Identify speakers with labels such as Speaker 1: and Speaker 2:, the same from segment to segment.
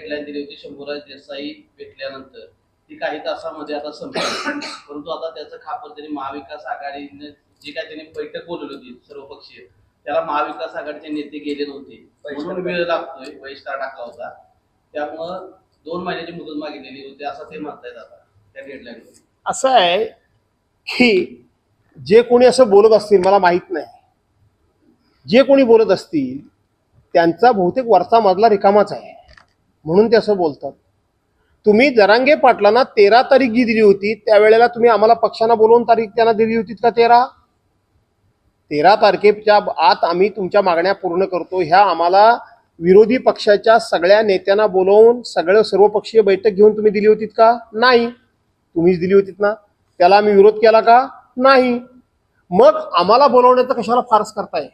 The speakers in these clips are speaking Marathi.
Speaker 1: दिली होती शंभूराज देसाई भेटल्यानंतर. ती काही तासामध्ये आता संपली. परंतु आता त्याचं खापर त्यांनी महाविकास आघाडीने जी काय त्यांनी बैठक बोलवली होती सर्वपक्षीय त्याला महाविकास आघाडीचे नेते गेले नव्हते. म्हणून वेळ लागतोय बहिष्कार टाकला होता. त्यामुळं दोन महिन्याची मुदत मागितलेली होती असं ते म्हणतायत आता त्या डेडलाईन
Speaker 2: असं आहे की जे कोणी असं बोलत असतील मला माहीत नाही. जे कोणी बोलत असतील त्यांचा बहुतेक वरचा मजला रिकामाच आहे. म्हणून ते असं बोलतात. तुम्ही जरांगे पाटलांना तेरा तारीख जी दिली होती त्यावेळेला तुम्ही आम्हाला पक्षांना बोलवून तारीख त्यांना दिली होती का तेरा? तेरा तारखेच्या आत आम्ही तुमच्या मागण्या पूर्ण करतो. ह्या आम्हाला विरोधी पक्षाच्या सगळ्या नेत्यांना बोलवून सगळं सर्वपक्षीय बैठक घेऊन तुम्ही दिली होतीत का? नाही. तुम्हीच दिली होतीत ना? त्याला आम्ही विरोध केला का? नाही. मग आम्हाला बोलवण्याचं कशाला फारस करताय?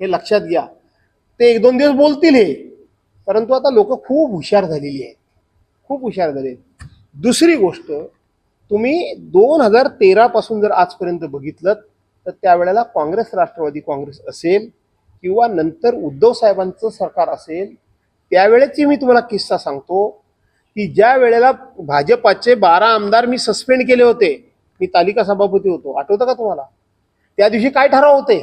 Speaker 2: हे लक्षात घ्या. ते एक दोन दिवस बोलतील हे. परंतु आता लोक खूप हुशार झालेली आहेत. खूप हुशार झाले आहेत. दुसरी गोष्ट तुम्ही दोन हजार तेरापासून जर आजपर्यंत बघितलं तर त्यावेळेला काँग्रेस राष्ट्रवादी काँग्रेस असेल किंवा नंतर उद्धव साहेबांचं सरकार असेल त्यावेळेची मी तुम्हाला किस्सा सांगतो की ज्या वेळेला भाजपाचे बारा आमदार मी सस्पेंड केले होते मी तालिका सभापती होतो आठवतं का तुम्हाला? त्या दिवशी काय ठराव होते?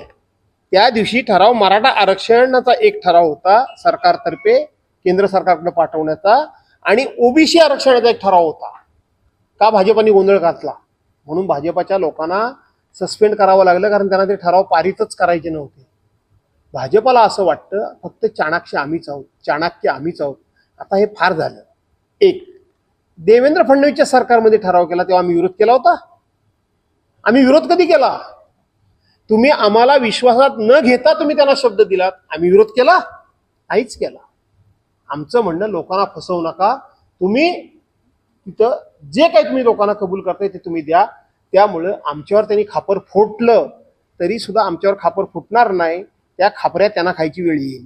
Speaker 2: त्या दिवशी ठराव मराठा आरक्षणाचा एक ठराव होता सरकारतर्फे केंद्र सरकारकडे पाठवण्याचा आणि ओबीसी आरक्षणाचा एक ठराव होता. का भाजपाने गोंधळ घातला? म्हणून भाजपाच्या लोकांना सस्पेंड करावं लागलं कारण त्यांना ते ठराव पारितच करायचे नव्हते. भाजपाला असं वाटतं फक्त चाणाक्ष आम्हीच आहोत चाणक्य आम्हीच आहोत. आता हे फार झालं. एक देवेंद्र फडणवीसच्या सरकारमध्ये ठराव केला तेव्हा आम्ही विरोध केला होता? आम्ही विरोध कधी केला? तुम्ही आम्हाला विश्वासात न घेता तुम्ही त्यांना शब्द दिलात. आम्ही विरोध केला? आईच केला. आमचं म्हणणं लोकांना फसवू नका. तुम्ही तिथं जे काही तुम्ही लोकांना कबूल करताय ते तुम्ही द्या. त्यामुळं आमच्यावर त्यांनी खापर फोडलं तरी सुद्धा आमच्यावर खापर फुटणार नाही. त्या खापऱ्या त्यांना खायची वेळ येईल.